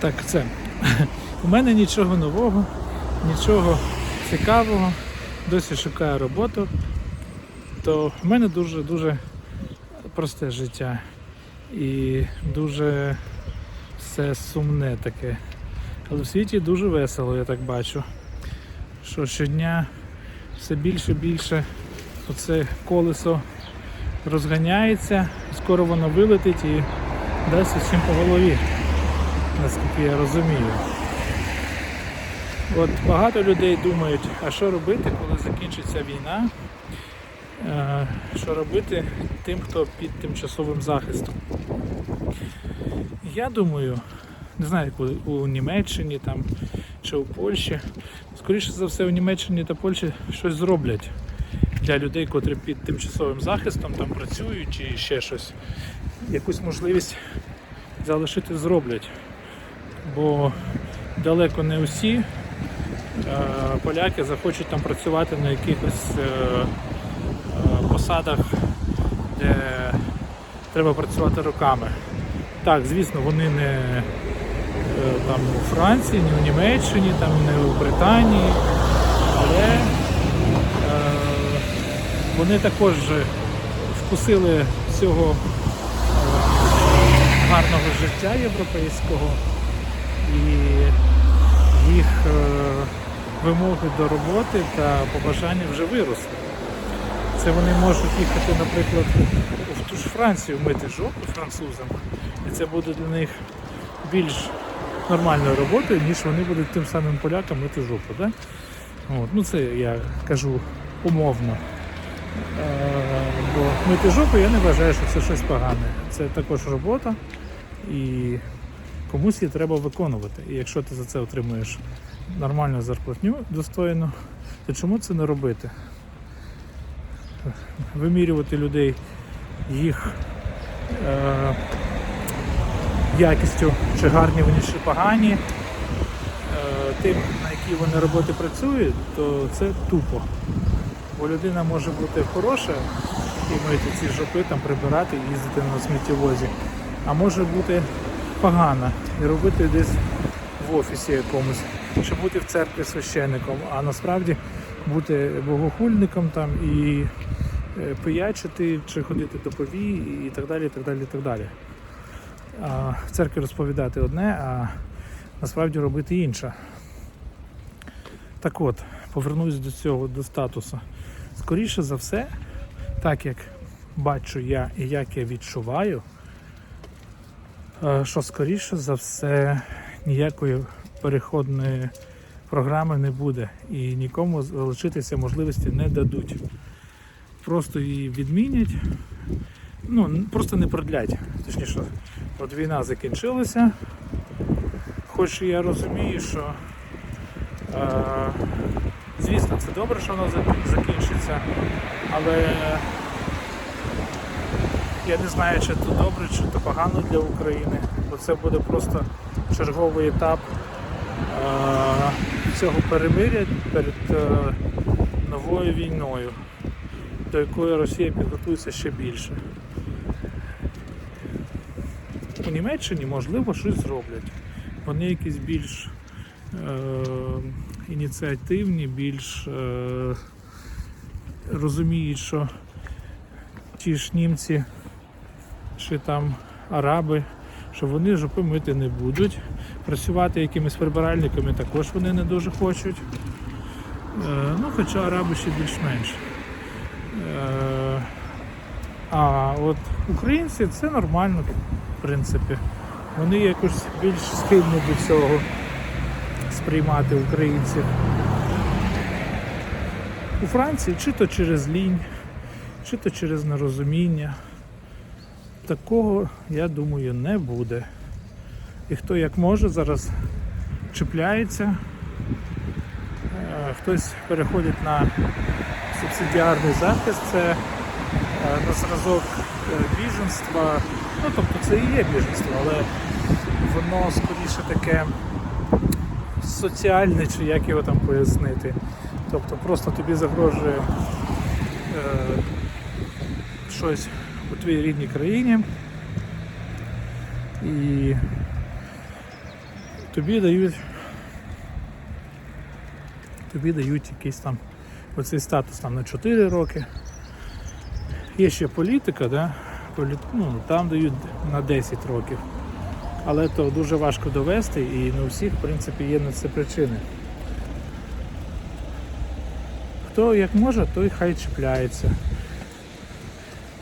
Так, це. У мене нічого нового, нічого цікавого. Досі шукаю роботу. То в мене дуже-дуже просте життя. І дуже все сумне таке. Але в світі дуже весело, я так бачу. Що щодня все більше і більше оце колесо розганяється, скоро воно вилетить і дасть усім по голові, наскільки я розумію. От багато людей думають, а що робити, коли закінчиться війна? Е, Що робити тим, хто під тимчасовим захистом? Я думаю, не знаю, як у, Німеччині там, чи у Польщі. Скоріше за все, у Німеччині та Польщі щось зроблять для людей, котрі під тимчасовим захистом там працюють чи ще щось. Якусь можливість залишити зроблять. Бо далеко не усі е, поляки захочуть там працювати на якихось е, е, посадах, де треба працювати руками. Так, звісно, вони не там у Франції, не у Німеччині, там не у Британії, але вони також вкусили цього е, гарного життя європейського і їх е, вимоги до роботи та побажання вже виросли. Це вони можуть їхати, наприклад, в ту ж Францію мити жопу французам, і це буде для них більш нормальною роботою, ніж вони будуть тим самим полякам мити жопу. Да? От. Ну це я кажу умовно. Е, бо мити жопу я не вважаю, що це щось погане. Це також робота і комусь її треба виконувати. І якщо ти за це отримуєш нормальну зарплатню достойну, то чому це не робити? Вимірювати людей їх е, якістю, чи гарні вони, чи погані, е, тим, на якій вони роботи працюють, то це тупо. Бо людина може бути хороша і мити ці жопи, там прибирати, їздити на сміттєвозі, а може бути погана і робити десь в офісі якомусь, чи бути в церкві священником, а насправді бути богохульником там і е, пиячити, чи ходити до повій і так далі. і так далі, і так далі. А в церкві розповідати одне, а насправді робити інше. Так от, повернусь до цього, до статусу. Скоріше за все, так як бачу я і як я відчуваю, що скоріше за все ніякої переходної програми не буде і нікому залишитися можливості не дадуть. Просто її відмінять, ну просто не продлять. Точніше, от війна закінчилася. Хоч я розумію, що е, звісно це добре, що воно закінчиться, але я не знаю, чи то добре, чи то погано для України, бо це буде просто черговий етап е, цього перемиря перед е, новою війною, до якої Росія підготується ще більше. У Німеччині можливо щось зроблять. Вони якісь більш е, ініціативні, більш е, розуміють, що ті ж німці чи там араби, що вони жопи мити не будуть. Працювати якимись прибиральниками також вони не дуже хочуть. Е, ну, хоча араби ще більш-менш. Е, а от українці це нормально, в принципі. Вони якось більш схильні до цього сприймати українців. У Франції чи то через лінь, чи то через нерозуміння. Такого, я думаю, не буде. І хто як може зараз чіпляється, Е, хтось переходить на субсидіарний захист, це е, на зразок е, біженства. Ну, тобто це і є біженство, але воно скоріше таке соціальне, чи як його там пояснити. Тобто просто тобі загрожує е, щось твоїй рідній країні. І тобі дають. Тобі дають якийсь там оцей статус там на 4 роки. Є ще політика, да? Полі... ну, там дають на 10 років. Але то дуже важко довести і не у всіх, в принципі, є на це причини. Хто як може, той хай чіпляється.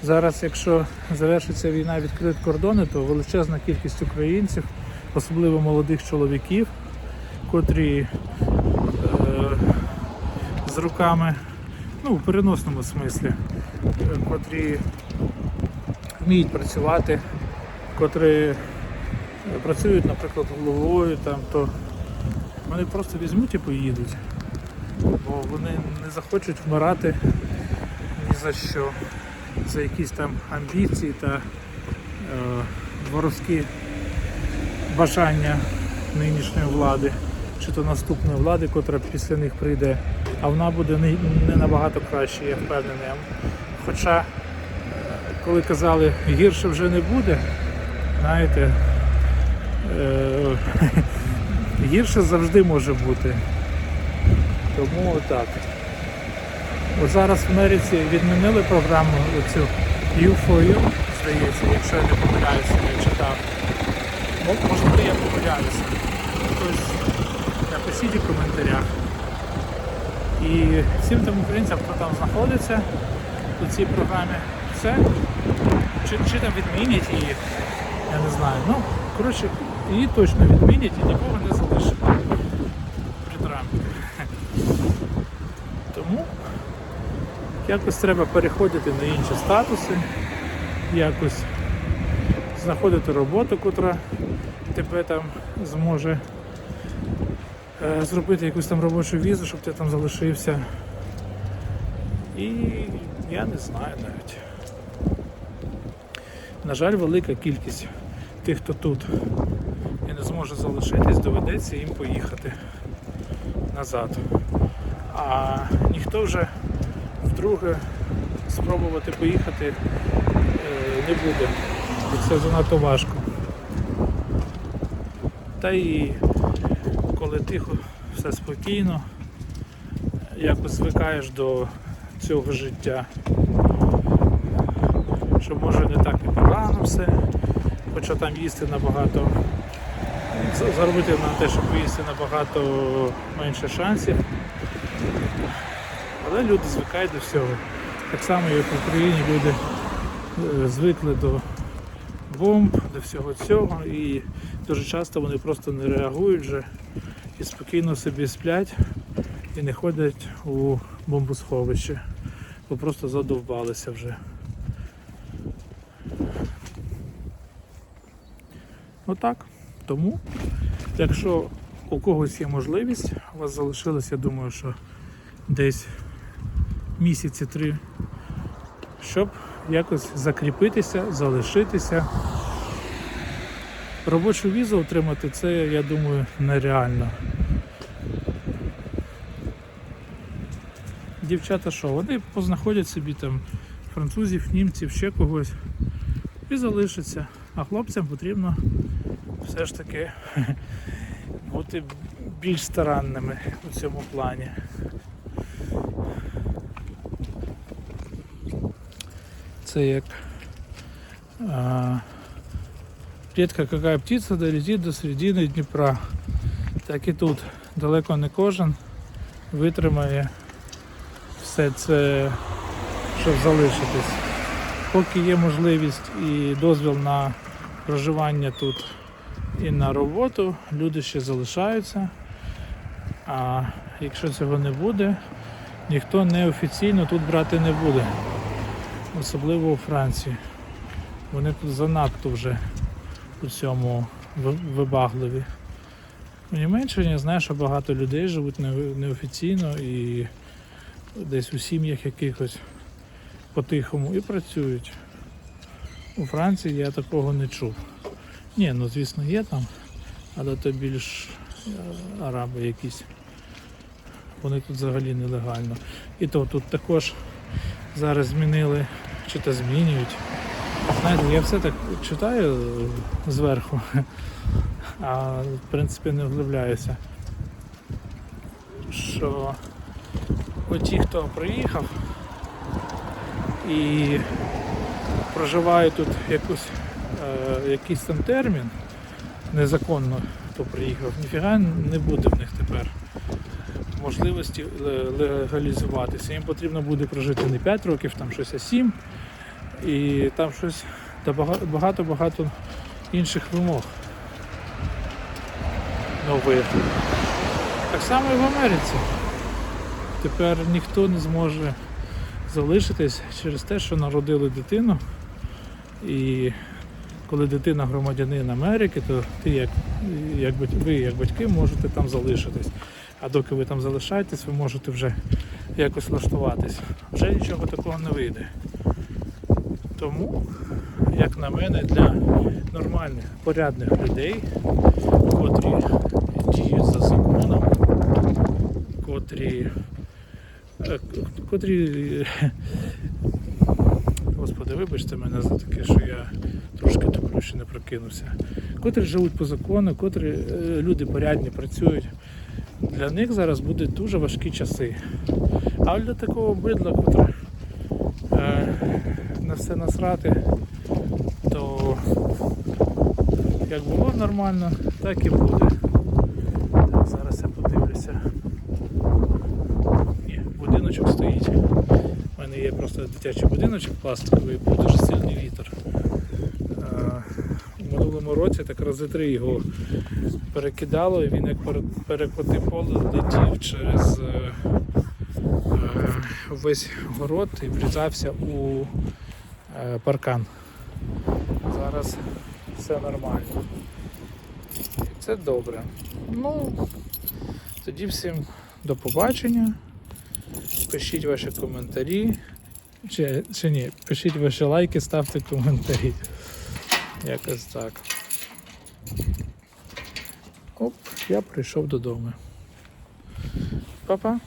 Зараз, якщо завершиться війна, відкриють кордони, то величезна кількість українців, особливо молодих чоловіків, котрі е, з руками, ну, в переносному смислі, котрі вміють працювати, котрі працюють, наприклад, головою, там, то вони просто візьмуть і поїдуть, бо вони не захочуть вмирати ні за що, за якісь там амбіції та е, воровські бажання нинішньої влади, чи то наступної влади, котра після них прийде, а вона буде не, не набагато краще, я впевнений. Хоча, е, коли казали, гірше вже не буде, знаєте, е, гірше завжди може бути. Тому отак. От зараз в Америці відмінили програму цю U4U, здається, якщо я не помиляюся, я читав. Мо- Можливо, я помиляюся. Хтось напишіть у коментарях. І всім тим українцям, хто там знаходиться у цій програмі, все. Чи, чи там відмінять її, я не знаю. Ну, коротше, її точно відмінять і нікого не залишать якось треба переходити на інші статуси, якось знаходити роботу, котра тебе там зможе е, зробити якусь там робочу візу, щоб ти там залишився. І я не знаю навіть. На жаль, велика кількість тих, хто тут і не зможе залишитись, доведеться їм поїхати назад. А ніхто вже вдруге спробувати поїхати е, не буде. І це занадто важко. Та і коли тихо, все спокійно, якось звикаєш до цього життя. Що може не так і погано все, хоча там їсти набагато, заробити на те, щоб поїсти набагато менше шансів. Але люди звикають до всього. Так само, як в Україні люди е, звикли до бомб, до всього цього, і дуже часто вони просто не реагують вже і спокійно собі сплять і не ходять у бомбосховище, бо просто задовбалися вже. Отак. Тому, якщо у когось є можливість, у вас залишилось, я думаю, що десь місяці три, щоб якось закріпитися, залишитися. Робочу візу отримати це, я думаю, нереально. Дівчата що, вони познаходять собі там французів, німців, ще когось і залишаться. А хлопцям потрібно все ж таки бути більш старанними у цьому плані. Це як а, рідка яка птиця долетить до середини Дніпра. Так і тут далеко не кожен витримає все це, щоб залишитись. Поки є можливість і дозвіл на проживання тут і на роботу, люди ще залишаються. А якщо цього не буде, ніхто неофіційно тут брати не буде. Особливо у Франції. Вони тут занадто вже у цьому вибагливі. У Німеччині знаю, що багато людей живуть неофіційно і десь у сім'ях якихось по-тихому і працюють. У Франції я такого не чув. Ні, ну звісно є там, але то більш е, араби якісь. Вони тут взагалі нелегально. І то тут також зараз змінили чи то змінюють. Знаєте, я все так читаю е, зверху. а в принципі не вглибляюся. Що оті, хто приїхав і проживає тут якусь, е, якийсь там термін, незаконно хто приїхав, ніфіга не буде в них тепер можливості легалізуватися. Їм потрібно буде прожити не 5 років, там щось а 7. І там щось та багато-багато інших вимог нових. Так само і в Америці. Тепер ніхто не зможе залишитись через те, що народили дитину. І коли дитина громадянин Америки, то ти як, як ви як батьки можете там залишитись. А доки ви там залишаєтесь, ви можете вже якось влаштуватись. Вже нічого такого не вийде. Тому, як на мене, для нормальних, порядних людей, котрі діють за законом, котрі, е, котрі Господи, вибачте мене за таке, що я трошки туплю, що не прокинувся. Котрі живуть по закону, котрі е, люди порядні працюють. Для них зараз будуть дуже важкі часи. А для такого бидла, котре е, на все насрати, то як було нормально, так і буде. Так, зараз я подивлюся. Ні, будиночок стоїть. У мене є просто дитячий будиночок пластиковий, був дуже сильний вітер. У минулому році так рази три його перекидало, і він як пере- перекоти поле летів через е, е, весь город і врізався у паркан. Зараз все нормально. І це добре. Ну, тоді всім до побачення. Пишіть ваші коментарі. Чи, чи ні, пишіть ваші лайки, ставте коментарі. Якось так. Оп, я прийшов додому. Па-па.